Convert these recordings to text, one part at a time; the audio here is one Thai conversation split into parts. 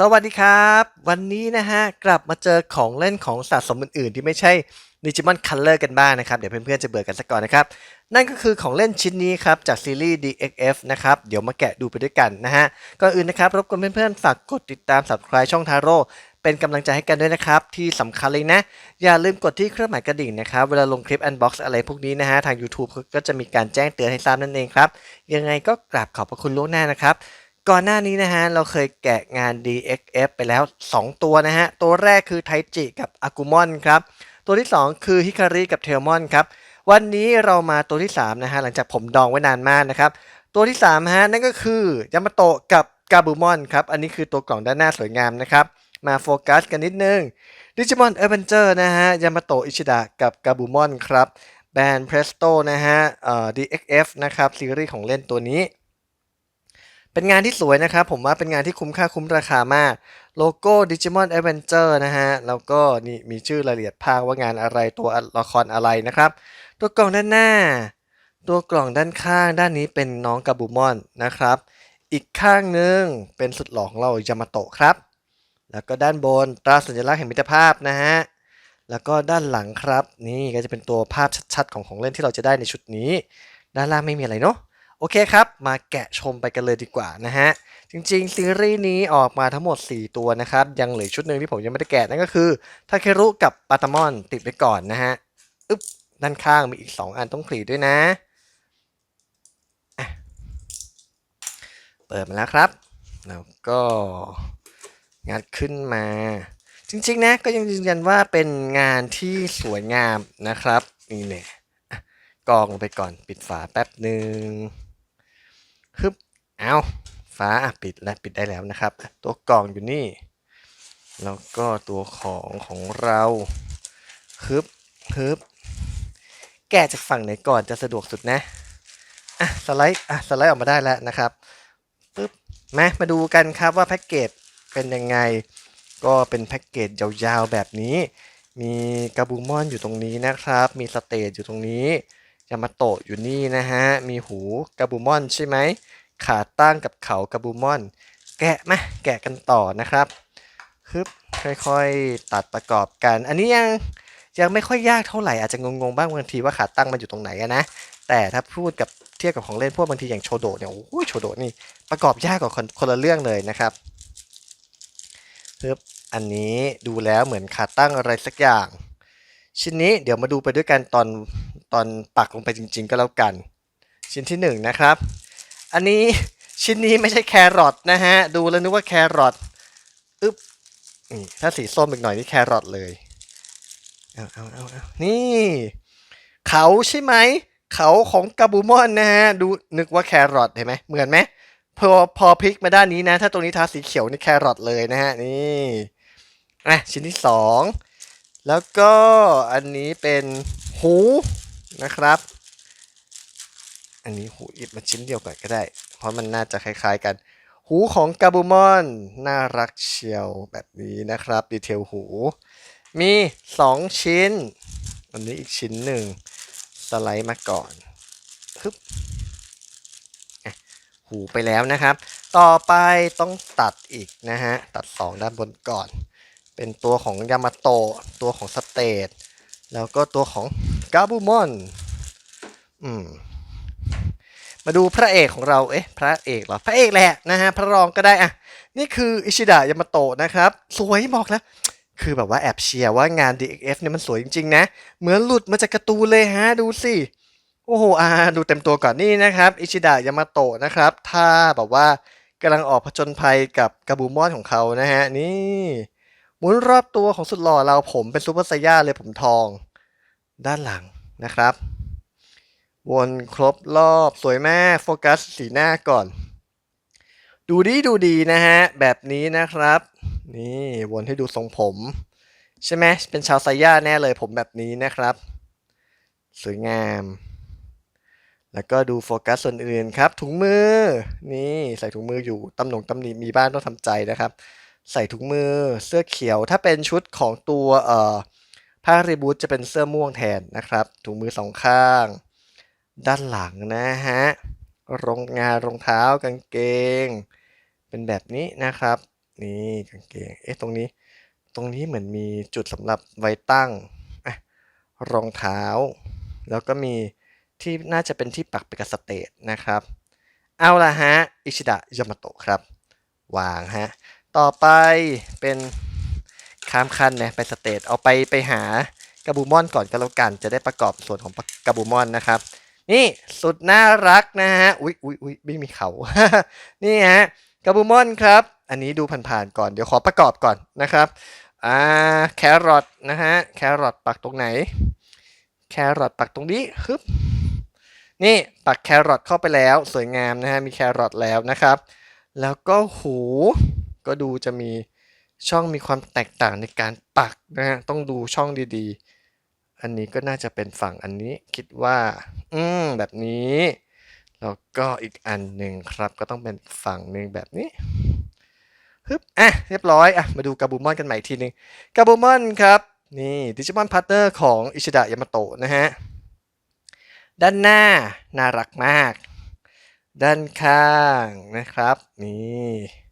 สวัสดีครับ วันนี้นะฮะ กลับมาเจอของเล่นของสะสมอื่น ๆ ที่ไม่ใช่ Digimon Color กันบ้างนะครับ เดี๋ยวเพื่อน ๆ จะเบื่อกันสักก่อนนะครับ นั่นก็คือของเล่นชิ้นนี้ครับ จากซีรีส์ DXF นะครับ เดี๋ยวมาแกะดูไปด้วยกันนะฮะ ก่อนอื่นนะครับ รบกวนเพื่อน ๆ ฝากกดติดตาม subscribe ช่องทาโร่เป็นกำลังใจให้กันด้วยนะครับ ที่สำคัญเลยนะ อย่าลืมกดที่เครื่องหมายกระดิ่งนะครับ เวลาลงคลิป unbox อะไรพวกนี้นะฮะ ทาง YouTube ก็จะมีการแจ้งเตือนให้ทราบนั่นเองครับ ยังไงก็กราบขอบพระคุณล่วงหน้านะครับ ก่อนหน้านี้นะฮะเราเคยแกะงาน DXF ไปแล้ว 2 ตัวนะฮะ ตัวแรกคือไทจิกับอากุมอนครับ ตัวที่ 2 คือฮิคาริกับเทลมอนครับ วันนี้เรามาตัวที่ 3 นะฮะ หลังจากผมดองไว้นานมากนะครับ ตัวที่ 3 ฮะ นั่นก็คือยามาโตะกับกาบูมอนครับ อันนี้คือตัวกล่องด้านหน้าสวยงามนะครับ มาโฟกัสกันนิดนึงดิจิมอนเอเวนเจอร์นะฮะยามาโตะอิชิดะกับกาบูมอนครับแบรนด์เพรสโตนะฮะเอ่อ DXF นะครับซีรีส์ของเล่นตัวนี้ เป็นงานที่สวยนะครับ ผมว่าเป็นงานที่คุ้มค่าคุ้มราคามาก โลโก้ Digimon Adventure นะฮะ แล้วก็นี่มีชื่อรายละเอียดภาคว่างานอะไรตัวละครอะไรนะครับ ตัวกล่องด้านหน้า ตัวกล่องด้านข้างด้านนี้เป็นน้องกาบูมอนนะครับ อีกข้างหนึ่งเป็นสุดหล่อของเรายามาโตะครับ แล้วก็ด้านบนตราสัญลักษณ์แห่งมิตรภาพนะฮะแล้วก็ด้านหลังครับ นี่ก็จะเป็นตัวภาพชัดๆ ของของเล่นที่เราจะได้ในชุดนี้ ด้านล่างไม่มีอะไรเนาะ โอเคครับ มาแกะชมไปกันเลยดีกว่านะฮะ จริงๆ ซีรีส์นี้ออกมาทั้งหมด 4 ตัวนะครับ ยังเหลือชุดหนึ่งที่ผมยังไม่ได้แกะนั่นก็คือทาเครุกับปาตามอนติดไว้ก่อนนะฮะอึ๊บด้านข้างมีอีก 2 อันต้องคลีด้วยนะะเปิดมาแล้วครับ แล้วก็งัดขึ้นมา จริงๆนะก็ยังยืนยันว่าเป็นงานที่สวยงามนะครับนี่เนี่ยกองลงไปก่อนปิดฝาแป๊บหนึ่ง ฮึบเอาฟ้าปิดแล้วปิดได้แล้วนะครับ ตัวกล่องอยู่นี่ แล้วก็ตัวของของเราฮึบฮึบแกะจากฝั่งไหนก่อนจะสะดวกสุดนะอะสไลด์อะสไลด์ออกมาได้แล้วนะครับปึ๊บมามาดูกันครับว่าแพ็กเกจเป็นยังไง ก็เป็นแพ็กเกจยาวๆแบบนี้ มีกาบูมอนอยู่ตรงนี้นะครับ มีสเตจอยู่ตรงนี้ ยามาโตะอยู่นี่นะฮะ มีหูกาบูมอนใช่ไหม ขาตั้งกับเขากาบูมอน แกะมาแกะกันต่อนะครับฮึบค่อยๆ ตัดประกอบกัน อันนี้ยังยังไม่ค่อยยากเท่าไหร่อาจจะงงๆบ้างบางทีว่าขาตั้งมันอยู่ตรงไหนนะ แต่ถ้าพูดกับเทียบกับของเล่นพวกบางทีอย่างโชโดเนี่ยโอ้ยโชโดนี่ประกอบยากกว่าคนคนละเรื่องเลยนะครับฮึบอันนี้ดูแล้วเหมือนขาตั้งอะไรสักอย่าง ชิ้นนี้เดี๋ยวมาดูไปด้วยกันตอน ตอนปักลงไปจริง ๆ ก็แล้วกัน ชิ้นที่หนึ่งนะครับ อันนี้ชิ้นนี้ไม่ใช่แครอทนะฮะ ดูแล้วนึกว่าแครอทอึ๊บนี่ถ้าสีส้มอีกหน่อยนี่แครอทเลยเอาเอาเอาเอานี่ เขาใช่ไหม เขาของกาบูมอนนะฮะ ดูนึกว่าแครอทเห็นไหมเหมือนไหมพอพอพลิกมาด้านนี้นะ ถ้าตรงนี้ทาสีเขียวนี่แครอทเลยนะฮะ นี่อะชิ้นที่สองแล้วก็อันนี้เป็นหู นะครับ อันนี้หูหยิบมาชิ้นเดียวก่อนก็ได้ เพราะมันน่าจะคล้าย ๆ กัน หูของกาบูมอนน่ารักเชียวแบบนี้นะครับ ดีเทลหู มี 2 ชิ้น อันนี้อีกชิ้นหนึ่งสไลด์มาก่อนฮึบหูไปแล้วนะครับ ต่อไปต้องตัดอีกนะฮะ ตัด 2 ด้านบนก่อน เป็นตัวของยามาโตะตัวของสเตท แล้วก็ตัวของกาบูมอนอืมมาดูพระเอกของเราเอ๊ะพระเอกเหรอพระเอกแหละนะฮะพระรองก็ได้อะนี่คืออิชิดะยามาโตะนะครับ สวยบอกแล้วคือแบบว่าแอบเชียร์ว่างาน DXF เนี่ยมันสวยจริง ๆ นะ เหมือนหลุดมาจากการ์ตูนเลยฮะ ดูสิ โอ้โหอ่าดูเต็มตัวก่อนนี่นะครับ อิชิดะยามาโตะนะครับ ถ้าแบบว่ากำลังออกผจญภัยกับกาบูมอนของเขานะฮะ นี่ หมุนรอบตัวของสุดหล่อเราผมเป็นซูเปอร์ไซย่าเลยผมทอง ด้านหลังนะครับ วนครบรอบสวยมากโฟกัสสีหน้าก่อน ดูดีดูดีนะฮะ แบบนี้นะครับ นี่วนให้ดูทรงผม ใช่ไหมเป็นชาวไซย่าแน่เลยผมแบบนี้นะครับ สวยงาม แล้วก็ดูโฟกัสส่วนอื่นครับ ถุงมือ นี่ใส่ถุงมืออยู่ตำหนงตำหนิมีบ้านต้องทำใจนะครับ ใส่ถุงมือเสื้อเขียวถ้าเป็นชุดของตัวเอ่อผ้ารีบูทจะเป็นเสื้อม่วงแทนนะครับ ถุงมือสองข้าง ด้านหลังนะฮะรองงานรองเท้ากางเกง เป็นแบบนี้นะครับ นี่กางเกงเอ๊ะตรงนี้ ตรงนี้เหมือนมีจุดสำหรับไว้ตั้งอะรองเท้า แล้วก็มีที่น่าจะเป็นที่ปักไปกับสเตทนะครับ เอาละฮะอิชิดะยามาโตะครับ วางฮะ ต่อไปเป็นข้ามขั้นนะไปสเตทเอาไปไปหากาบูมอนก่อนก็แล้วกัน จะได้ประกอบส่วนของกาบูมอนนะครับ นี่สุดน่ารักนะฮะอุ๊ยอุ๊ยอุ๊ยไม่มีเขานี่ฮะกาบูมอนครับ อันนี้ดูผ่านๆก่อนเดี๋ยวขอประกอบก่อนนะครับอ่าแครอทนะฮะแครอทปักตรงไหน แครอทปักตรงนี้ฮึบนี่ปักแครอทเข้าไปแล้วสวยงามนะฮะมีแครอทแล้วนะครับ แล้วก็หู ก็ดูจะมีช่องมีความแตกต่างในการปักนะฮะต้องดูช่องดีๆ อันนี้ก็น่าจะเป็นฝั่งอันนี้คิดว่า อืมแบบนี้แล้วก็อีกอันหนึ่งครับ ก็ต้องเป็นฝั่งหนึ่งแบบนี้ฮึบอะเรียบร้อยอะมาดูกาบูมอนกันใหม่อีกทีหนึงกาบูมอนครับนี่ดิจิมอนพาร์ตเนอร์ของอิชิดะยามาโตะนะฮะด้านหน้าน่ารักมาก ด้านข้างนะครับ นี่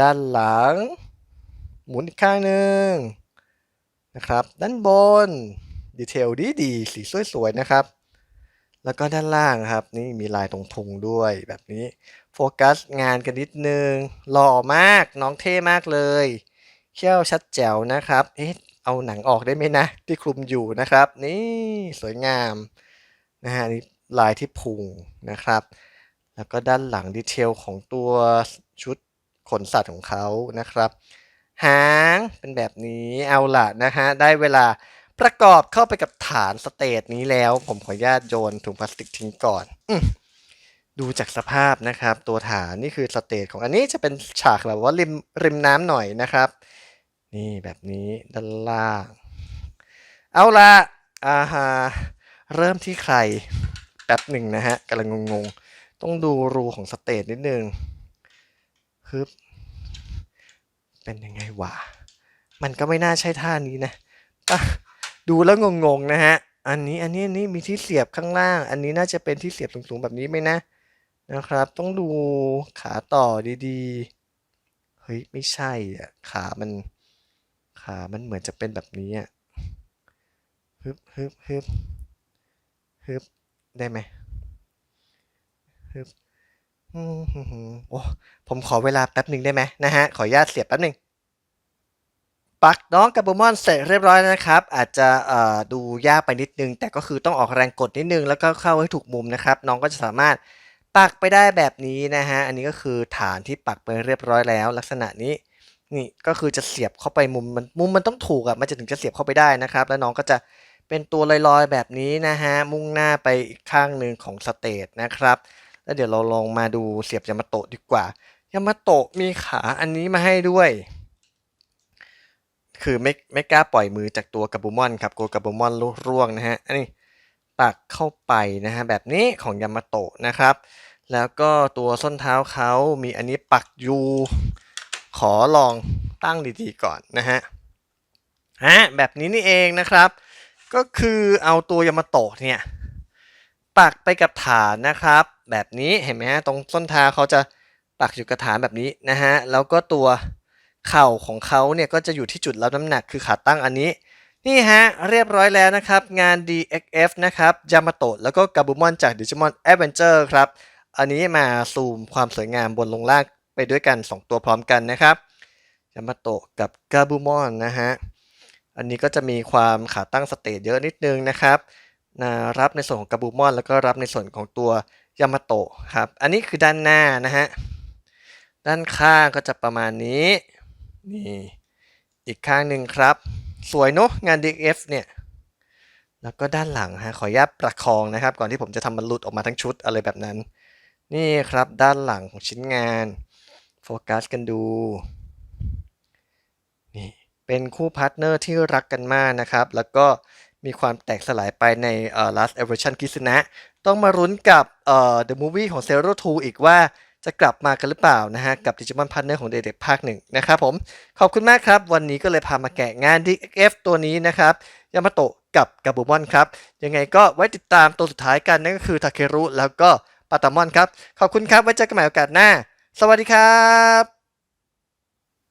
ด้านหลัง หมุนอีกข้างหนึ่งนะครับ ด้านบน ดีเทลดีดีสีสวยๆนะครับ แล้วก็ด้านล่างครับ นี่มีลายตรงพุงด้วยแบบนี้ โฟกัสงานกันนิดนึง หล่อมากน้องเท่มากเลยเขี้ยวชัดแจ๋วนะครับ เอ๊ะ เอาหนังออกได้ไหมนะ ที่คลุมอยู่นะครับ นี่สวยงามนะฮะนี่ลายที่พุงนะครับ แล้วก็ด้านหลังดีเทลของตัวชุด ขนสัตว์ของเขานะครับ หางเป็นแบบนี้เอาล่ะนะฮะได้เวลาประกอบเข้าไปกับฐานสเตจนี้แล้ว ผมขออนุญาตโยนถุงพลาสติกทิ้งก่อนอดูจากสภาพนะครับ ตัวฐานนี่คือสเตจของอันนี้จะเป็นฉากแบบว่าริมริมน้ำหน่อยนะครับ นี่แบบนี้ด้านล่าง เอาละอ่าฮะเริ่มที่ใครแป๊บหนึ่งนะฮะกำลังงงๆ ต้องดูรูของสเตจนิดนึง ฮึบเป็นยังไงวะมันก็ไม่น่าใช่ท่านี้นะดูแล้วงงๆนะฮะ อันนี้อันนี้อันนี้มีที่เสียบข้างล่าง อันนี้น่าจะเป็นที่เสียบสูงๆแบบนี้ไหมนะนะครับ ต้องดูขาต่อดีๆ เฮ้ยไม่ใช่อะขามันขามันเหมือนจะเป็นแบบนี้อะฮึบฮึบฮึบฮึบได้ไหมฮึบ โอ้ผมขอเวลาแป๊บหนึ่งได้ไหมนะฮะ ขออนุญาตเสียบแป๊บหนึ่งปักน้องกับโปมอนเสร็จเรียบร้อยนะครับ อาจจะดูยากไปนิดนึง แต่ก็คือต้องออกแรงกดนิดนึง แล้วก็เข้าให้ถูกมุมนะครับ น้องก็จะสามารถปักไปได้แบบนี้นะฮะ อันนี้ก็คือฐานที่ปักไปเรียบร้อยแล้ว ลักษณะนี้นี่ก็คือจะเสียบเข้าไปมุมมันมุมมันต้องถูกอะมันจะถึงจะเสียบเข้าไปได้นะครับ แล้วน้องก็จะเป็นตัวลอยๆแบบนี้นะฮะมุ่งหน้าไปอีกข้างหนึ่งของสเตจนะครับ แล้วเดี๋ยวเราลองมาดูเสียบยามาโตะดีกว่ายามาโตะมีขาอันนี้มาให้ด้วย คือไม่ไม่กล้าปล่อยมือจากตัวกาบูมอนครับกลัวกาบูมอนร่วงนะฮะอันนี้ปักเข้าไปนะฮะแบบนี้ของยามาโตะนะครับ แล้วก็ตัวส้นเท้าเขามีอันนี้ปักอยู่ขอลองตั้งดีๆก่อนนะฮะฮะแบบนี้นี่เองนะครับ ก็คือเอาตัวยามาโตะเนี่ยปักไปกับฐานนะครับ แบบนี้เห็นไหมฮะตรงส้นเท้าเขาจะปักอยู่กับฐานแบบนี้นะฮะแล้วก็ตัวเข่าของเขาเนี่ยก็จะอยู่ที่จุดรับน้ำหนักคือขาตั้งอันนี้ นี่ฮะเรียบร้อยแล้วนะครับ งาน DXF นะครับยามาโตะแล้วก็กาบูมอนจาก Digimon Adventure ครับ อันนี้มาซูมความสวยงามบนลงล่างไปด้วยกัน 2 ตัวพร้อมกันนะครับยามาโตะกับกาบูมอนนะฮะอันนี้ก็จะมีความขาตั้งสเตจเยอะนิดนึงนะครับนะรับในส่วนของกาบูมอน แล้วก็รับในส่วนของตัว ยามาโตะครับ อันนี้คือด้านหน้านะฮะ ด้านข้างก็จะประมาณนี้ นี่ อีกข้างหนึ่งครับ สวยเนอะงาน DF เนี่ย แล้วก็ด้านหลังฮะ ขออนุญาตประคองนะครับ ก่อนที่ผมจะทำมันหลุดออกมาทั้งชุดอะไรแบบนั้น นี่ครับด้านหลังของชิ้นงาน โฟกัสกันดู นี่ เป็นคู่พาร์ทเนอร์ที่รักกันมากนะครับ แล้วก็ มีความแตกสลายไปใน Last Evolution คิสนะต้องมารุ้นกับ The Movie ของ Zero Two อีกว่าจะกลับมากันหรือเปล่านะฮะ กับ Digimon Partner ของเด็กๆภาคหนึ่งนะครับผม ขอบคุณมากครับ วันนี้ก็เลยพามาแกะงาน DF ตัวนี้นะครับยามาโตะกับกาบูมอนครับ ยังไงก็ไว้ติดตามตัวสุดท้ายกันนั่นก็คือทาเครุแล้วก็ปาตามอนครับ ขอบคุณครับไว้เจอกันใหม่โอกาสหน้า สวัสดีครับ